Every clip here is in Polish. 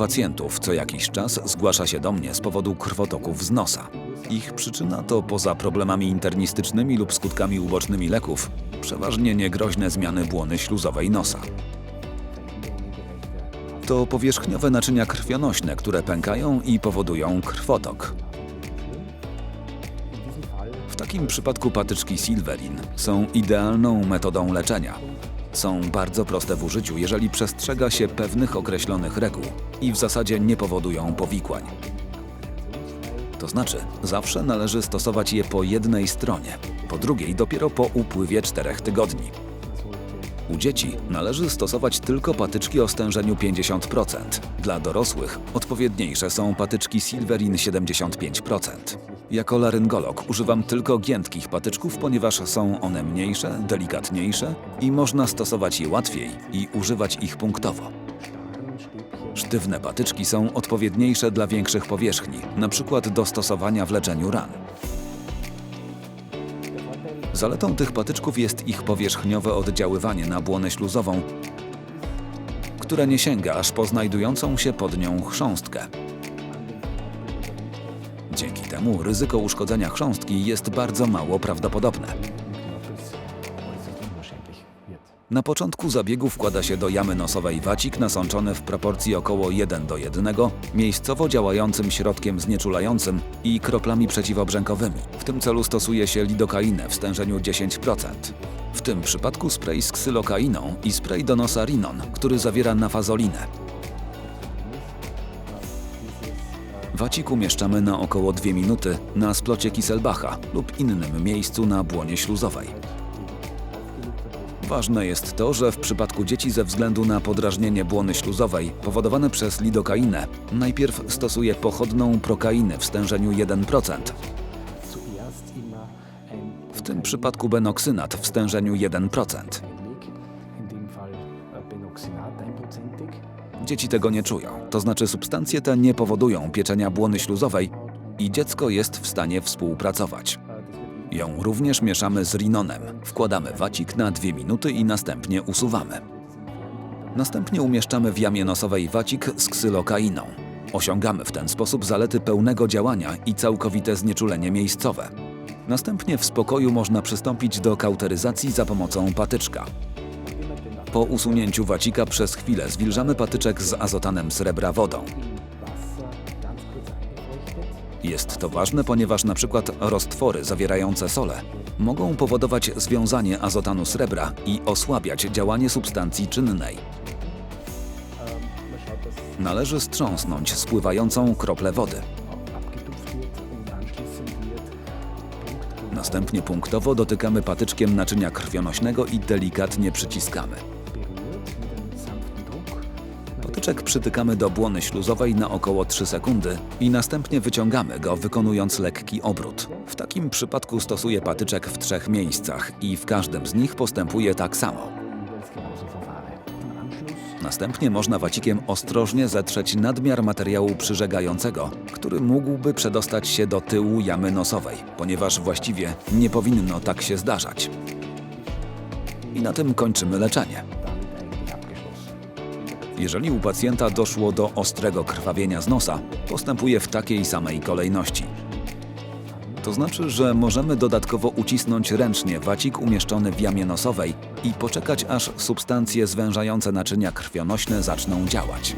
pacjentów co jakiś czas zgłasza się do mnie z powodu krwotoków z nosa. Ich przyczyna to poza problemami internistycznymi lub skutkami ubocznymi leków, przeważnie niegroźne zmiany błony śluzowej nosa. To powierzchniowe naczynia krwionośne, które pękają i powodują krwotok. W takim przypadku patyczki Silverin są idealną metodą leczenia. Są bardzo proste w użyciu, jeżeli przestrzega się pewnych określonych reguł i w zasadzie nie powodują powikłań. To znaczy, zawsze należy stosować je po jednej stronie, po drugiej dopiero po upływie czterech tygodni. U dzieci należy stosować tylko patyczki o stężeniu 50%. Dla dorosłych odpowiedniejsze są patyczki Silverin 75%. Jako laryngolog używam tylko giętkich patyczków, ponieważ są one mniejsze, delikatniejsze i można stosować je łatwiej i używać ich punktowo. Sztywne patyczki są odpowiedniejsze dla większych powierzchni, np. do stosowania w leczeniu ran. Zaletą tych patyczków jest ich powierzchniowe oddziaływanie na błonę śluzową, które nie sięga aż po znajdującą się pod nią chrząstkę. Temu ryzyko uszkodzenia chrząstki jest bardzo mało prawdopodobne. Na początku zabiegu wkłada się do jamy nosowej wacik nasączony w proporcji około 1 do 1, miejscowo działającym środkiem znieczulającym i kroplami przeciwobrzękowymi. W tym celu stosuje się lidokainę w stężeniu 10%. W tym przypadku spray z ksylokainą i spray do nosa Rinon, który zawiera nafazolinę. Wacik umieszczamy na około 2 minuty na splocie Kisselbacha lub innym miejscu na błonie śluzowej. Ważne jest to, że w przypadku dzieci ze względu na podrażnienie błony śluzowej powodowane przez lidokainę, najpierw stosuje pochodną prokainę w stężeniu 1%, w tym przypadku benoksynat w stężeniu 1%. Dzieci tego nie czują, to znaczy substancje te nie powodują pieczenia błony śluzowej i dziecko jest w stanie współpracować. Ją również mieszamy z rinonem. Wkładamy wacik na 2 minuty i następnie usuwamy. Następnie umieszczamy w jamie nosowej wacik z ksylokainą. Osiągamy w ten sposób zalety pełnego działania i całkowite znieczulenie miejscowe. Następnie w spokoju można przystąpić do kauteryzacji za pomocą patyczka. Po usunięciu wacika przez chwilę zwilżamy patyczek z azotanem srebra wodą. Jest to ważne, ponieważ na przykład roztwory zawierające sole mogą powodować związanie azotanu srebra i osłabiać działanie substancji czynnej. Należy strząsnąć spływającą kroplę wody. Następnie punktowo dotykamy patyczkiem naczynia krwionośnego i delikatnie przyciskamy. Patyczek przytykamy do błony śluzowej na około 3 sekundy i następnie wyciągamy go wykonując lekki obrót. W takim przypadku stosuję patyczek w trzech miejscach i w każdym z nich postępuje tak samo. Następnie można wacikiem ostrożnie zetrzeć nadmiar materiału przyżegającego, który mógłby przedostać się do tyłu jamy nosowej, ponieważ właściwie nie powinno tak się zdarzać. I na tym kończymy leczenie. Jeżeli u pacjenta doszło do ostrego krwawienia z nosa, postępuje w takiej samej kolejności. To znaczy, że możemy dodatkowo ucisnąć ręcznie wacik umieszczony w jamie nosowej i poczekać aż substancje zwężające naczynia krwionośne zaczną działać.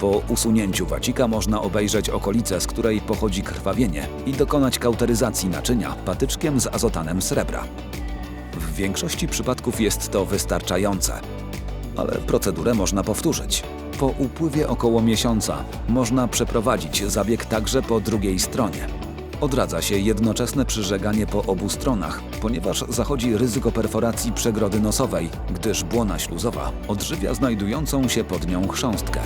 Po usunięciu wacika można obejrzeć okolicę, z której pochodzi krwawienie i dokonać kauteryzacji naczynia patyczkiem z azotanem srebra. W większości przypadków jest to wystarczające, ale procedurę można powtórzyć. Po upływie około miesiąca można przeprowadzić zabieg także po drugiej stronie. Odradza się jednoczesne przyżeganie po obu stronach, ponieważ zachodzi ryzyko perforacji przegrody nosowej, gdyż błona śluzowa odżywia znajdującą się pod nią chrząstkę.